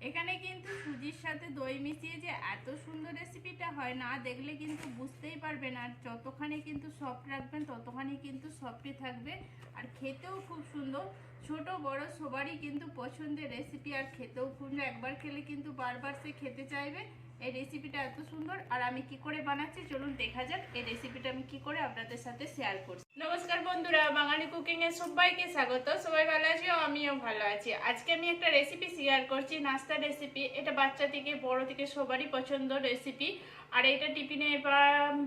এখানে কিন্তু সুজির সাথে দই মিশিয়ে যে এত সুন্দর রেসিপিটা হয় না, দেখলে কিন্তু বুঝতেই পারবেন। আর যতখানি কিন্তু সফট রাখবেন, ততখানি কিন্তু সফটই থাকবে। আর খেতেও খুব সুন্দর। ছোট, বড় সবারই কিন্তু পছন্দের রেসিপি আর খেতেও খুব একবার খেলে কিন্তু বারবার সে খেতে চাইবে। এই রেসিপিটা এত সুন্দর। আর আমি কি করে বানাচ্ছি? চলুন দেখা যাক এই রেসিপিটা আমি কি করে আপনাদের সাথে শেয়ার করছি। নমস্কার বন্ধুরা, বাঙালি কুকিং এ সবাইকে স্বাগত। সবাই ভালো আছি? আমিও ভালো আছি। আজকে আমি একটা রেসিপি শেয়ার করছি নাস্তার রেসিপি এটা বাচ্চা থেকে, বড় থেকে সবারই পছন্দ রেসিপি আর এটা টিফিনে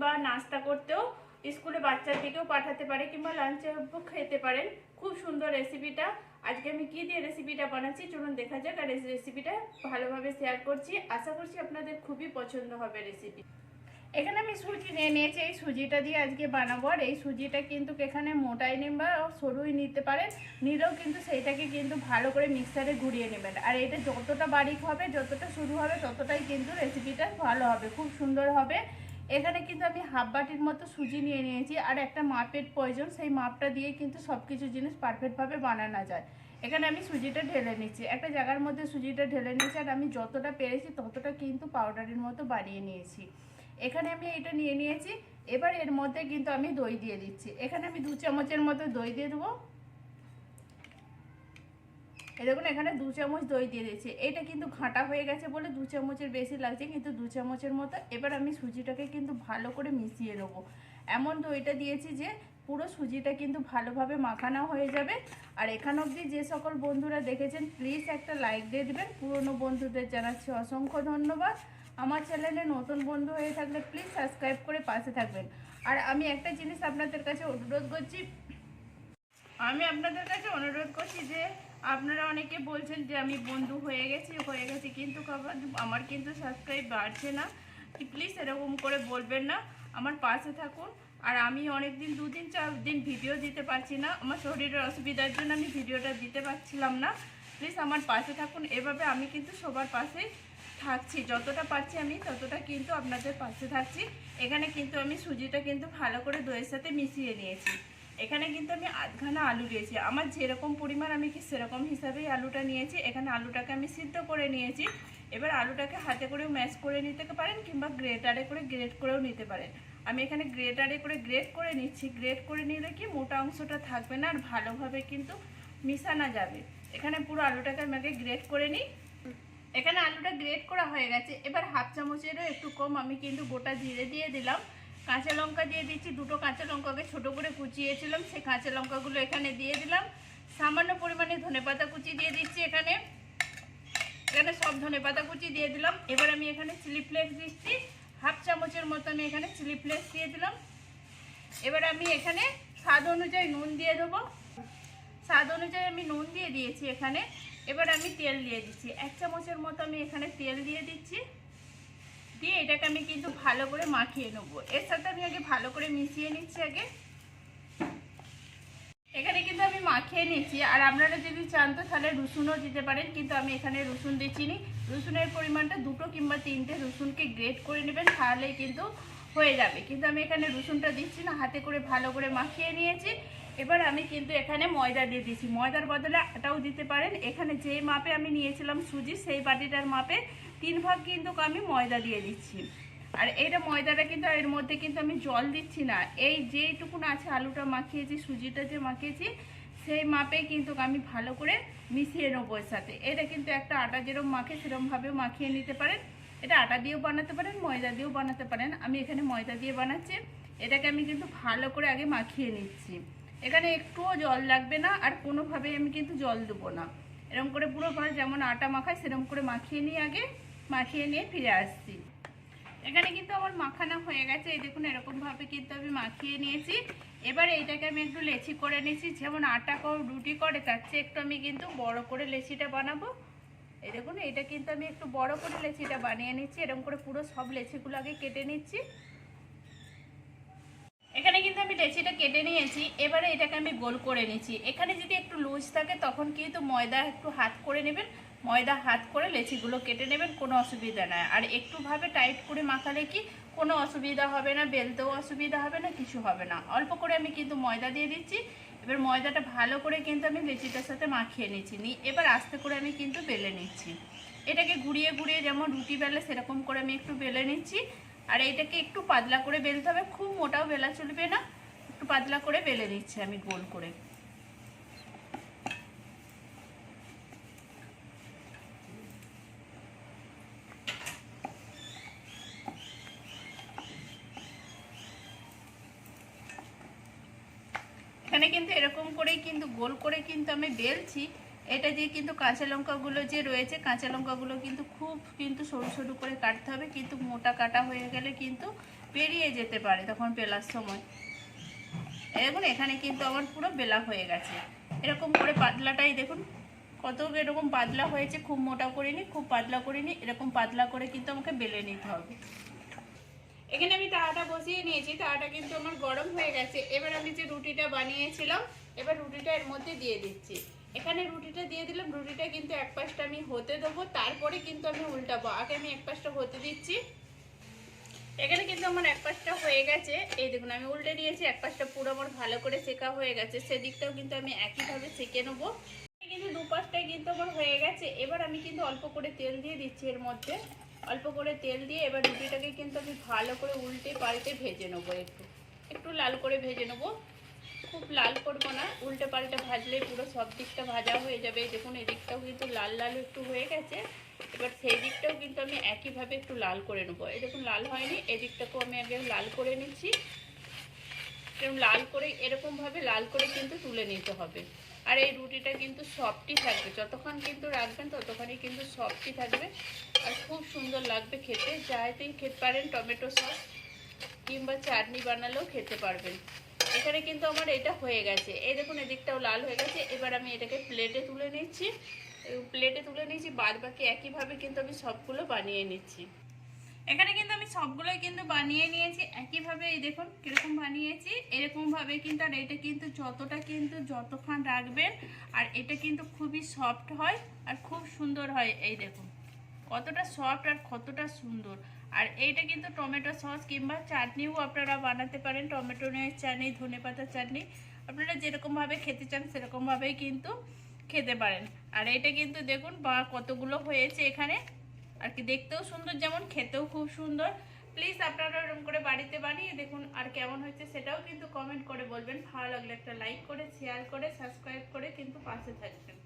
বা নাস্তা করতেও স্কুলে বাচ্চা থেকেও পাঠাতে পারে কিংবা লাঞ্চে খেতে পারেন। খুব সুন্দর রেসিপিটা আজকে আমি কি দিয়ে রেসিপিটা বানাচ্ছি, চলুন দেখা যাক। আর রেসিপিটা ভালোভাবে শেয়ার করছি। আশা করছি আপনাদের খুবই পছন্দ হবে রেসিপি এখানে আমি সুজি নিয়ে নিয়েছি। এই সুজিটা দিয়ে আজকে বানাবো। আর এই সুজিটা কিন্তু এখানে মোটাই নিন বা সরুই নিতে পারেন। নিলেও কিন্তু সেইটাকে কিন্তু ভালো করে মিক্সারে ঘুরিয়ে নেবেন। আর এটা যতটা বারিক হবে, যতটা শুরু হবে, ততটাই কিন্তু রেসিপিটা ভালো হবে। খুব সুন্দর হবে। এখানে কিন্তু আমি হাফ বাটির মতো সুজি নিয়ে নিয়েছি আর একটা মাপের প্রয়োজন, সেই মাপটা দিয়ে কিন্তু সব কিছু জিনিস পারফেক্টভাবে বানানো যায়। এখানে আমি সুজিটা ঢেলে নিচ্ছি। একটা জায়গার মধ্যে সুজিটা ঢেলে নিয়েছি আর আমি যতটা পেরেছি ততটা কিন্তু পাউডারের মতো বানিয়ে নিয়েছি। এখানে আমি এটা নিয়ে নিয়েছি। এবার এর মধ্যে কিন্তু আমি দই দিয়ে দিচ্ছি। এখানে আমি দু চামচের মতো দই দিয়ে দেবো। এই দেখুন, এখানে দু চামচ দই দিয়ে দিয়েছি। এটা কিন্তু ঘাঁটা হয়ে গেছে বলে দু চামচের বেশি লাগছে, কিন্তু দু চামচের মতো। এবার আমি সুজিটাকে কিন্তু ভালো করে মিশিয়ে নেব। এমন দইটা দিয়েছি যে পুরো সুজিটা কিন্তু ভালোভাবে মাখানো হয়ে যাবে। আর এখান অবধি যে সকল বন্ধুরা দেখেছেন প্লিজ একটা লাইক দিয়ে দেবেন। পুরনো বন্ধুদের জানাচ্ছি অসংখ্য ধন্যবাদ। আমার চ্যানেলে নতুন বন্ধু হয়ে থাকলে প্লিজ সাবস্ক্রাইব করে পাশে থাকবেন। আর আমি একটা জিনিস আপনাদের কাছে অনুরোধ করছি আমি আপনাদের কাছে অনুরোধ করছি যে আপনারা অনেকে বলছেন যে আমি বন্ধু হয়ে গেছি হয়ে গেছি, কিন্তু আমার কিন্তু সাবস্ক্রাইব বাড়ছে না। প্লিজ এরকম করে বলবেন না। আমার পাশে থাকুন। আর আমি অনেক দিন দুদিন চার দিন ভিডিও দিতে পারছি না। আমার শরীরের অসুবিধার জন্য আমি ভিডিওটা দিতে পারছিলাম না। প্লিজ আমার পাশে থাকুন। এভাবে আমি কিন্তু সবার পাশে থাকছি। যতটা পারছি আমি, ততটা কিন্তু আপনাদের পাশে থাকছি। এখানে কিন্তু আমি সুজিটা কিন্তু ভালো করে দইয়ের সাথে মিশিয়ে নিয়েছি। এখানে কিন্তু আমি আধখানা আলু দিয়েছি আমার যেরকম পরিমাণ আমি কি সেরকম হিসাবেই আলুটা নিয়েছি। এখানে আলুটাকে আমি সিদ্ধ করে নিয়েছি। এবার আলুটাকে হাতে করেও ম্যাশ করে নিতে পারেন কিংবা গ্রেটারে করে গ্রেট করেও নিতে পারেন। আমি এখানে গ্রেটারে করে গ্রেট করে নিচ্ছি। গ্রেট করে নিলে কি মোটা অংশটা থাকবে না আর ভালোভাবে কিন্তু মিশানো যাবে। এখানে পুরো আলুটাকে আমি আগে গ্রেট করে নিই। এখানে আলুটা গ্রেট করা হয়ে গেছে। এবার হাফ চামচেরও একটু কম আমি কিন্তু গোটা জিরে দিয়ে দিলাম। কাঁচা লঙ্কা দিয়ে দিচ্ছি, দুটো কাঁচা লঙ্কাকে ছোট করে কুচিয়েছিলাম, সেই কাঁচা লঙ্কাগুলো এখানে দিয়ে দিলাম। সামান্য পরিমাণে ধনেপাতা কুচি দিয়ে দিচ্ছি এখানে। এখানে সব ধনেপাতা কুচি দিয়ে দিলাম। এবার আমি এখানে চিলি ফ্লেক্স দিচ্ছি। হাফ চামচের মতো আমি এখানে চিলি ফ্লেক্স দিয়ে দিলাম। এবার আমি এখানে স্বাদ অনুযায়ী নুন দিয়ে দেবো। স্বাদ অনুযায়ী আমি নুন দিয়ে দিয়েছি এখানে। এবার আমি তেল দিয়ে দিচ্ছি। এক চামচের মতো আমি এখানে তেল দিয়ে দিচ্ছি। দিয়ে এটাকে আমি কিন্তু ভালো করে মাখিয়ে নেব। এর সাথে আমি আগে ভালো করে মিশিয়ে নিচ্ছি আগে। এখানে কিন্তু আমি মাখিয়ে নিচ্ছি। আর আপনারা যদি চান তো তাহলে রসুনও দিতে পারেন, কিন্তু আমি এখানে রসুন দিচ্ছি নি। রসুনের পরিমাণটা দুটো কিংবা তিনটে রসুনকে গ্রেট করে নেবেন, তাহলেই কিন্তু হয়ে যাবে। কিন্তু আমি এখানে রসুনটা দিচ্ছি না, হাতে করে ভালো করে মাখিয়ে নিয়েছি। এবার আমি কিন্তু এখানে ময়দা দিয়ে দিচ্ছি। ময়দার বদলে আটাও দিতে পারেন। এখানে যে মাপে আমি নিয়েছিলাম সুজি, সেই বাটিটার মাপে তিন ভাগ কিন্তু আমি ময়দা দিয়ে দিচ্ছি। আর এইটা ময়দাটা কিন্তু এর মধ্যে কিন্তু আমি জল দিচ্ছি না। এই যেইটুকুন আছে আলুটা মাখিয়েছি, সুজিটা যে মাখিয়েছি, সেই মাপে কিন্তু আমি ভালো করে মিশিয়ে নেব এর সাথে। এটা কিন্তু একটা আটা যেরকম মাখে সেরকমভাবেও মাখিয়ে নিতে পারেন। এটা আটা দিয়েও বানাতে পারেন, ময়দা দিয়েও বানাতে পারেন। আমি এখানে ময়দা দিয়ে বানাচ্ছি। এটাকে আমি কিন্তু ভালো করে আগে মাখিয়ে নিচ্ছি। এখানে একটুও জল লাগবে না, আর কোনোভাবেই আমি কিন্তু জল দেবো না। এরকম করে পুরো যেমন আটা মাখায় সেরকম করে মাখিয়ে নিয়ে আগে। মাখিয়ে নিয়ে ফিরে আসছি। এখানে কিন্তু আমার মাখানো হয়ে গেছে। এই দেখুন, এরকমভাবে কিন্তু আমি মাখিয়ে নিয়েছি। এবার এইটাকে আমি একটু লেচি করে নিয়েছি। যেমন আটা কর, রুটি করে, তার চেয়ে একটু আমি কিন্তু বড় করে লেচিটা বানাবো। এই দেখুন এটা কিন্তু আমি একটু বড় করে লেচিটা বানিয়ে নিচ্ছি। এরকম করে পুরো সব লেচিগুলো আগে কেটে নিচ্ছি। এখানে কিন্তু আমি লেচিটা কেটে নিয়েছি। এবারে এটাকে আমি গোল করে নিচ্ছি। এখানে যদি একটু লুজ থাকে, তখন কিন্তু ময়দা একটু হাত করে নেবেন। ময়দা হাত করে লেচিগুলো কেটে নেবেন, কোনো অসুবিধা নয় আর একটুভাবে টাইট করে মাখালে কি কোনো অসুবিধা হবে না, বেলতেও অসুবিধা হবে না, কিছু হবে না। অল্প করে আমি কিন্তু ময়দা দিয়ে দিচ্ছি। এবার ময়দাটা ভালো করে কিন্তু আমি লেচিটার সাথে মাখিয়ে নিচ্ছি। নি এবার আস্তে করে আমি কিন্তু বেলে নিচ্ছি। এটাকে ঘুরিয়ে ঘুরিয়ে যেমন রুটি বেলে, সেরকম করে আমি একটু বেলে নিচ্ছি। আর এটাকে একটু পাতলা করে বেলতে হবে। খুব মোটাও বেলা চলবে না। একটু পাতলা করে বেলে নিচ্ছি আমি গোল করে। এখানে কিন্তু এরকম করেই কিন্তু গোল করে কিন্তু আমি বেলছি। এটা দিয়ে কিন্তু কাঁচা লঙ্কাগুলো যে রয়েছে, কাঁচা লঙ্কাগুলো কিন্তু খুব কিন্তু সরু সরু করে কাটতে হবে, কিন্তু মোটা কাটা হয়ে গেলে কিন্তু পেরিয়ে যেতে পারে তখন বেলার সময়। দেখুন, এখানে কিন্তু আমার পুরো বেলা হয়ে গেছে। এরকম করে পাতলাটাই দেখুন, কত এরকম পাতলা হয়েছে, খুব মোটা করিনি, খুব পাতলা করিনি, এরকম পাতলা করে কিন্তু আমাকে বেলে নিতে হবে। এখানে আমি তাওয়াটা বসিয়ে নিয়েছি, তাওয়াটা কিন্তু আমার গরম হয়ে গেছে। এবার আমি যে রুটিটা বানিয়েছিলাম, এবার রুটিটা এর মধ্যে দিয়ে দিচ্ছি। এখানে রুটিটা দিয়ে দিলাম, রুটিটা কিন্তু এক পাশটা আমি হতে দেবো, তারপরে কিন্তু আমি উল্টাবো। আগে আমি এক পাশটা হতে দিচ্ছি। এখানে কিন্তু আমার এক পাশটা হয়ে গেছে। এই দেখুন, আমি উল্টে দিয়েছি এক পাশটা পুরো আমার ভালো করে শেখা হয়ে গেছে। সেদিকটাও কিন্তু আমি একইভাবে সেকে নেব। কিন্তু দুপাশটাই কিন্তু আমার হয়ে গেছে। এবার আমি কিন্তু অল্প করে তেল দিয়ে দিচ্ছি এর মধ্যে। অল্প করে তেল দিয়ে এবার রুটিটাকে কিন্তু আমি ভালো করে উল্টে পাল্টে ভেজে নেব একটু। একটু লাল করে ভেজে নেব। খুব লাল করব না, উল্টে পাল্টে ভাজলে পুরো সব দিকটা ভাজা হয়ে যাবে। দেখুন এদিকটাও কিন্তু লাল লাল একটু হয়ে গেছে। এবার সেই দিকটাও কিন্তু আমি একইভাবে একটু লাল করে নেব। এই দেখুন, লাল হয়নি। এদিকটাকেও আমি আগে লাল করে নিচ্ছি। এরকম লাল করে, এরকমভাবে লাল করে কিন্তু তুলে নিতে হবে। আর এই রুটিটা কিন্তু সফটই থাকবে। যতক্ষণ কিন্তু রাখবেন ততক্ষণই কিন্তু সফটই থাকবে। আর খুব সুন্দর লাগবে খেতে। যাইতেই খেতে পারেন টমেটো সস কিংবা চাটনি বানালেও খেতে পারবেন। এখানে কিন্তু আমার এটা হয়ে গেছে। এই দেখুন, এদিকটাও লাল হয়ে গেছে। এবার আমি এটাকে প্লেটে তুলে নিচ্ছি। প্লেটে তুলে নিচ্ছি বাদ বাকি একইভাবে কিন্তু আমি সবগুলো বানিয়ে নিচ্ছি। এখানে কিন্তু আমি সবগুলোই কিন্তু বানিয়ে নিয়েছি। একইভাবে এই দেখুন কীরকম বানিয়েছি, এরকমভাবে কিন্তু আর এটা কিন্তু যতটা কিন্তু যতক্ষণ রাখবেন, আর এটা কিন্তু খুবই সফট হয় আর খুব সুন্দর হয় এই দেখুন। কতটা সফট আর কতটা সুন্দর। আর এইটা কিন্তু টমেটো সস কিংবা চাটনিও আপনারা বানাতে পারেন, টমেটো চাটনি, ধনে পাতা চাটনি। আপনারা যেরকমভাবে খেতে চান সেরকমভাবেই কিন্তু খেতে পারেন। আর এটা কিন্তু দেখুন বা কতগুলো হয়েছে এখানে। আর কি দেখতেও সুন্দর, যেমন খেতেও খুব সুন্দর। প্লিজ আপনারা এরকম করে বাড়িতে বানিয়ে দেখুন আর কেমন হয়েছে সেটাও কিন্তু কমেন্ট করে বলবেন। ভালো লাগলে একটা লাইক করে শেয়ার করে সাবস্ক্রাইব করে কিন্তু পাশে থাকবেন।